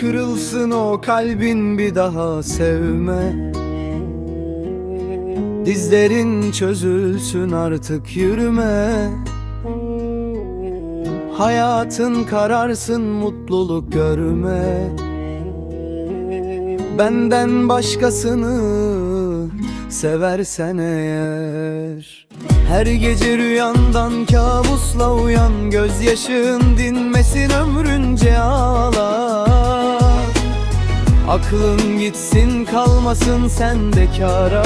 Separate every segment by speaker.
Speaker 1: Kırılsın o kalbin bir daha sevme. Dizlerin çözülsün artık yürüme. Hayatın kararsın mutluluk görme. Benden başkasını seversen eğer. Her gece rüyandan kabusla uyan Gözyaşın dinmesin ömrünce ağla Aklın gitsin kalmasın sende kara.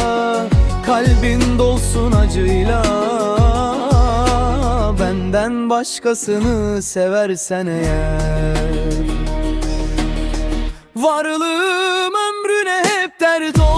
Speaker 1: Kalbin dolsun acıyla. Benden başkasını seversen eğer. Varlığım ömrüne hep dert olsun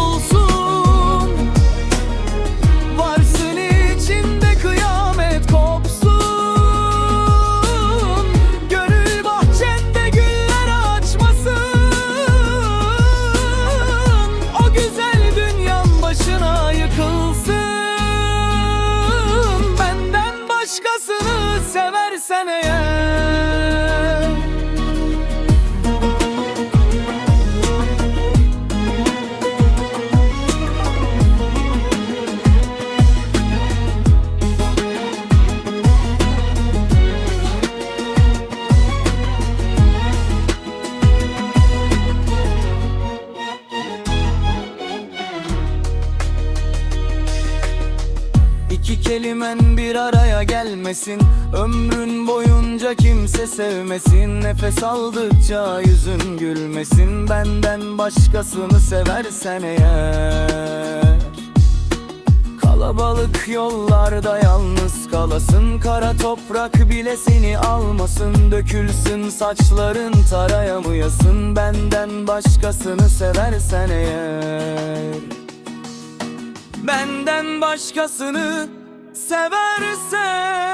Speaker 1: İki kelimen bir araya gelmesin. Ömrün boyunca kimse sevmesin. Nefes aldıkça yüzün gülmesin. Benden başkasını seversen eğer. Kalabalık yollarda yalnız kalasın. Kara toprak bile seni almasın. Dökülsün saçların tarayamayasın. Benden başkasını seversen eğer. Benden başkasını Seversen.